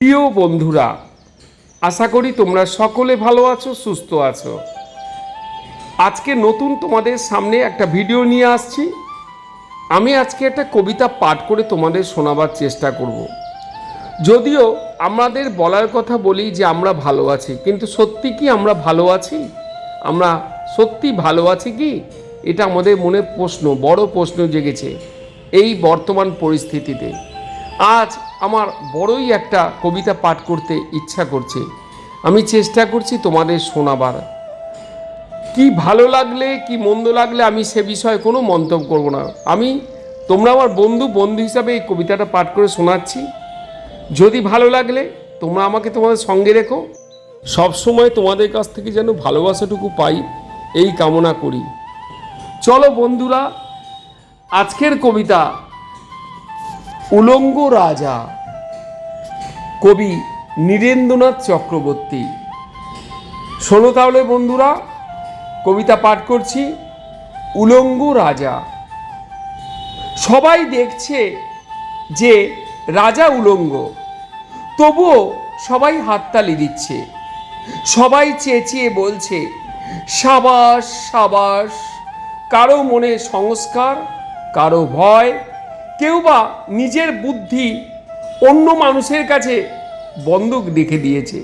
প্রিয় বন্ধুরা, আশা করি তোমরা সকলে ভালো আছো, সুস্থ আছো। আজকে নতুন তোমাদের সামনে একটা ভিডিও নিয়ে আসছি। আমি আজকে একটা কবিতা পাঠ করে তোমাদের শোনাবার চেষ্টা করব। যদিও আমাদের বলার কথা বলি যে আমরা ভালো আছি, কিন্তু সত্যি কি আমরা ভালো আছি? আমরা সত্যি ভালো আছি কি? এটা আমাদের মনে প্রশ্ন, বড় প্রশ্ন জেগেছে এই বর্তমান পরিস্থিতিতে। আজ আমার বড়ই একটা কবিতা পাঠ করতে ইচ্ছা করছে। আমি চেষ্টা করছি তোমাদের শোনাবার। কি ভালো লাগলে, কি মন্দ লাগলে আমি সে বিষয়ে কোনো মন্তব্য করব না। আমি, তোমরা আমার বন্ধু বন্ধু হিসাবে এই কবিতাটা পাঠ করে শোনাচ্ছি। যদি ভালো লাগলে, তোমরা আমাকে তোমাদের সঙ্গে রেখো। সব সময় তোমাদের কাছ থেকে যেন ভালোবাসাটুকু পাই, এই কামনা করি। চলো বন্ধুরা, আজকের কবিতা উলঙ্গ রাজা, কবি নীরেন্দ্রনাথ চক্রবর্তী। শোনো তাহলে বন্ধুরা, কবিতা পাঠ করছি। উলঙ্গ রাজা। সবাই দেখছে যে রাজা উলঙ্গ, তবুও সবাই হাততালি দিচ্ছে। সবাই চেঁচিয়ে বলছে, সাবাস সাবাস, কারও মনে সংস্কার, কারও ভয় কেউ বা নিজের বুদ্ধি অন্য মানুষের কাছে বন্দুক রেখে দিয়েছে।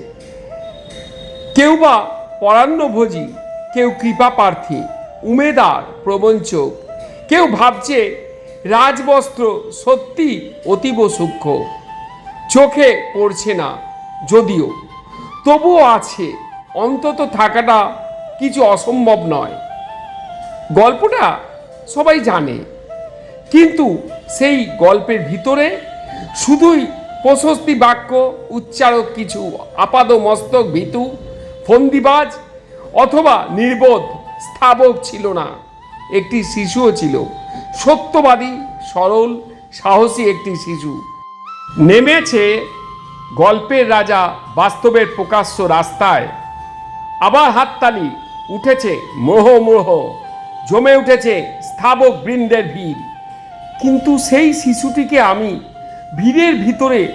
কেউ বা পরান্নভোজী, কেউ কৃপা প্রার্থী, উমেদার প্রবঞ্চক কেউ ভাবছে রাজবস্ত্র সত্যি অতীব সূক্ষ্ম। চোখে পড়ছে না, যদিও। তবুও আছে, অন্তত থাকাটা কিছু অসম্ভব নয়। গল্পটা সবাই জানে। কিন্তু সেই গল্পের ভিতরে শুধুই প্রশস্তি বাক্য, উচ্চারক কিছু আপাদ মস্তক ভীতু, ফন্দিবাজ অথবা নির্বোধ স্থাবক ছিল না। একটি শিশুও ছিল। সত্যবাদী, সরল, সাহসী একটি শিশু। নেমেছে গল্পের রাজা বাস্তবের প্রকাশ্য রাস্তায়। আবার হাততালি, উঠেছে মোহ মোহ, জমে উঠেছে স্থাবক বৃন্দের ভিড়। কিন্তু সেই শিশুটিকে আমি ভিড়ের ভিতরে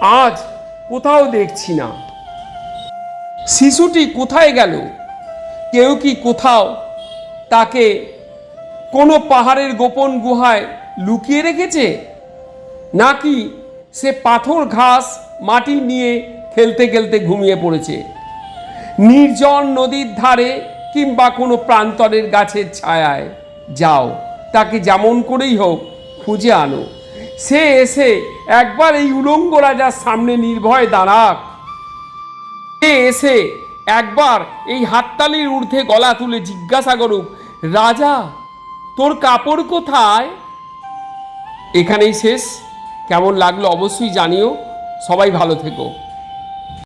আজ কোথাও দেখছি না। শিশুটি কোথায় গেল? কেউ কি কোথাও তাকে কোনো পাহাড়ের গোপন গুহায় লুকিয়ে রেখেছে? নাকি সে পাথর ঘাস মাটি নিয়ে খেলতে খেলতে ঘুমিয়ে পড়েছে? নির্জন নদীর ধারে কিংবা কোনো প্রান্তরের গাছের ছায়ায়? যাও। তাকে যেমন করেই হোক খুঁজে আনো। সে এসে একবার এই উলঙ্গ রাজার সামনে নির্ভয় দাঁড়াক। সে এসে একবার এই হাততালির ঊর্ধ্বে গলা তুলে জিজ্ঞাসা করুক, রাজা, তোর কাপড় কোথায়? এখানেই শেষ। কেমন লাগল অবশ্যই জানিও। সবাই ভালো থেকো।